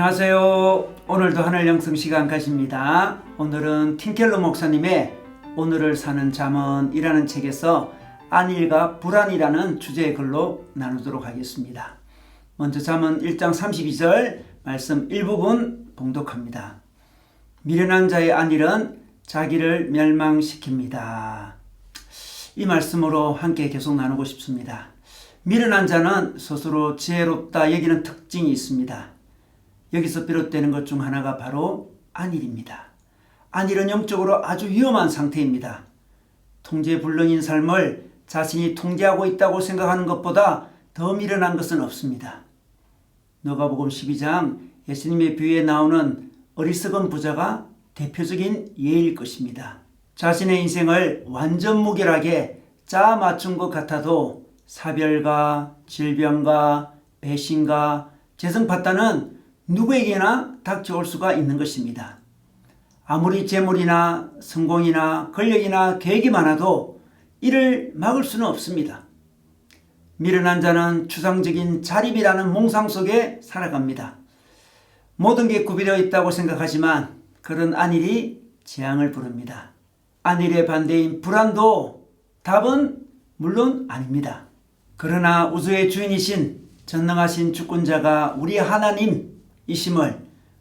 안녕하세요. 오늘도 하늘 영성 시간 가십니다. 오늘은 틴켈러 목사님의 오늘을 사는 잠언이라는 책에서 안일과 불안이라는 주제의 글로 나누도록 하겠습니다. 먼저 잠언 1장 32절 말씀 일부분 봉독합니다. 미련한 자의 안일은 자기를 멸망시킵니다. 이 말씀으로 함께 계속 나누고 싶습니다. 미련한 자는 스스로 지혜롭다 여기는 특징이 있습니다. 여기서 비롯되는 것 중 하나가 바로 안일입니다. 안일은 영적으로 아주 위험한 상태입니다. 통제불능인 삶을 자신이 통제하고 있다고 생각하는 것보다 더 미련한 것은 없습니다. 누가복음 12장 예수님의 비유에 나오는 어리석은 부자가 대표적인 예일 것입니다. 자신의 인생을 완전 무결하게 짜 맞춘 것 같아도 사별과 질병과 배신과 재성파탄은 누구에게나 닥쳐올 수가 있는 것입니다. 아무리 재물이나 성공이나 권력이나 계획이 많아도 이를 막을 수는 없습니다. 미련한 자는 추상적인 자립이라는 몽상 속에 살아갑니다. 모든 게 구비되어 있다고 생각하지만 그런 안일이 재앙을 부릅니다. 안일의 반대인 불안도 답은 물론 아닙니다. 그러나 우주의 주인이신 전능하신 주권자가 우리 하나님 이심을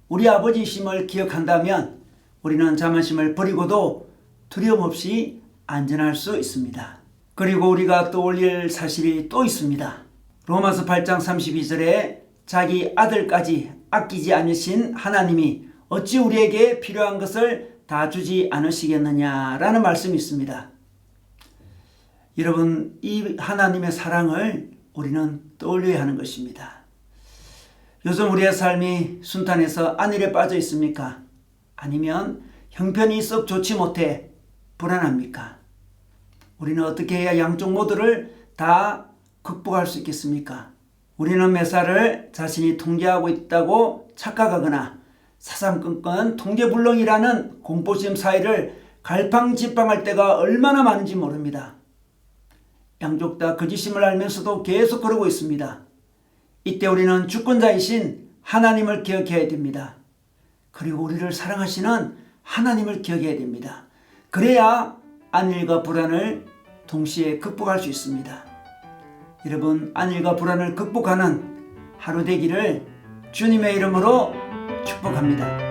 우리 아버지이심을 기억한다면 우리는 자만심을 버리고도 두려움 없이 안전할 수 있습니다. 그리고 우리가 또 올릴 사실이 또 있습니다. 로마서 8장 32절에 자기 아들까지 아끼지 않으신 하나님이 어찌 우리에게 필요한 것을 다 주지 않으시겠느냐라는 말씀이 있습니다. 여러분, 이 하나님의 사랑을 우리는 떠올려야 하는 것입니다. 요즘 우리의 삶이 순탄해서 안일에 빠져 있습니까? 아니면 형편이 썩 좋지 못해 불안합니까? 우리는 어떻게 해야 양쪽 모두를 다 극복할 수 있겠습니까? 우리는 매사를 자신이 통제하고 있다고 착각하거나 사상건건 통제불능이라는 공포심 사이를 갈팡질팡할 때가 얼마나 많은지 모릅니다. 양쪽 다 거짓임을 알면서도 계속 그러고 있습니다. 이때 우리는 주권자이신 하나님을 기억해야 됩니다. 그리고 우리를 사랑하시는 하나님을 기억해야 됩니다. 그래야 안일과 불안을 동시에 극복할 수 있습니다. 여러분, 안일과 불안을 극복하는 하루 되기를 주님의 이름으로 축복합니다.